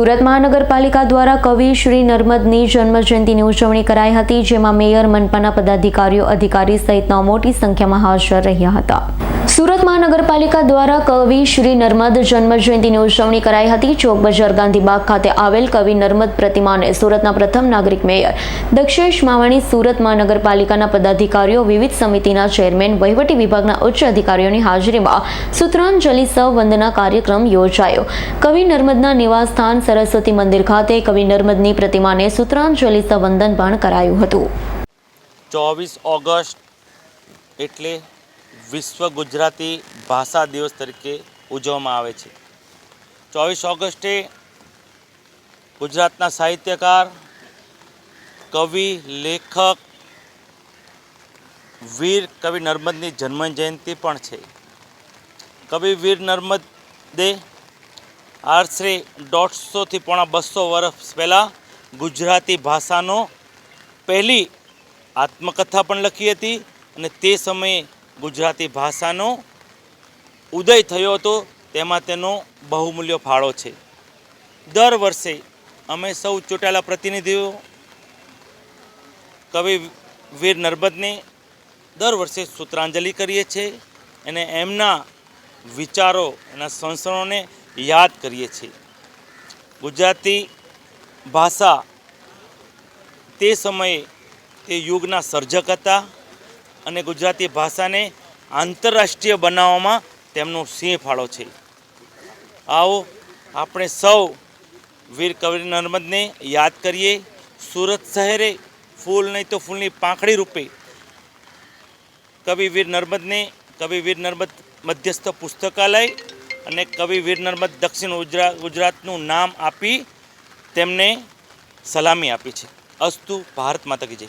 સુરત મહાનગરપાલિકા દ્વારા કવિ શ્રી નર્મદની જન્મજયંતિની ઉજવણી કરાઈ હતી, જેમાં મેયર, મનપાના પદાધિકારીઓ, અધિકારી સહિતના મોટી સંખ્યામાં હાજર રહ્યા હતા. સુરત મહાનગરપાલિકા દ્વારા કવિ શ્રી નર્મદ જન્મજયંતિની ઉજવણી કરાઈ હતી. ચોક બજાર ગાંધીબાગ ખાતે આવેલ કવિ નર્મદ પ્રતિમાને સુરતના પ્રથમ નાગરિક મેયર દક્ષેશ માવાણી, સુરત મહાનગરપાલિકાના પદાધિકારીઓ, વિવિધ સમિતિના ચેરમેન, વહીવટી વિભાગના ઉચ્ચ અધિકારીઓની હાજરીમાં સૂત્રાંજલિ વંદના કાર્યક્રમ યોજાયો. કવિ નર્મદના નિવાસસ્થાન સરસ્વતી મંદિર ખાતે કવિ નર્મદની પ્રતિમાને સૂત્રાંજલિ વંદન પણ કરાયું હતું. ચોવીસ ઓગસ્ટ એટલે વિશ્વ ગુજરાતી ભાષા દિવસ તરીકે ઉજવવામાં આવે છે. ચોવીસ ઓગસ્ટે ગુજરાતના સાહિત્યકાર, કવિ, લેખક, વીર કવિ નર્મદની જન્મ જયંતિ પણ છે. કવિ વીર નર્મદે આશરે દોઢસોથી પોણા બસો વર્ષ પહેલાં ગુજરાતી ભાષાનો પહેલી આત્મકથા પણ લખી હતી અને તે સમયે ગુજરાતી ભાષાનો ઉદય થયો હતો, તેમાં તેનો બહુમૂલ્ય ફાળો છે. દર વર્ષે અમે સૌ ચૂંટાયેલા પ્રતિનિધિઓ, કવિ વીર નર્મદને દર વર્ષે સૂત્રાંજલિ કરીએ છીએ અને એમના વિચારો, એના સંસ્કરણોને યાદ કરીએ છીએ ગુજરાતી ભાષા તે સમયે તે યુગના સર્જક હતા. અને ગુજરાતી ભાષાને આંતરરાષ્ટ્રીય બનાવવામાં તેમનો સિંહ ફાળો છે. આવો આપણે સૌ વીર કવિ નર્મદને યાદ કરીએ. સુરત શહેરે ફૂલ નહીં તો ફૂલની પાંખડી રૂપે કવિ વીર નર્મદને કવિ વીર નર્મદ મધ્યસ્થ પુસ્તકાલય અને કવિ વીર નર્મદ દક્ષિણ ગુજરાત ગુજરાતનું નામ આપી તેમને સલામી આપી છે. અસ્તુ ભારત માતા કી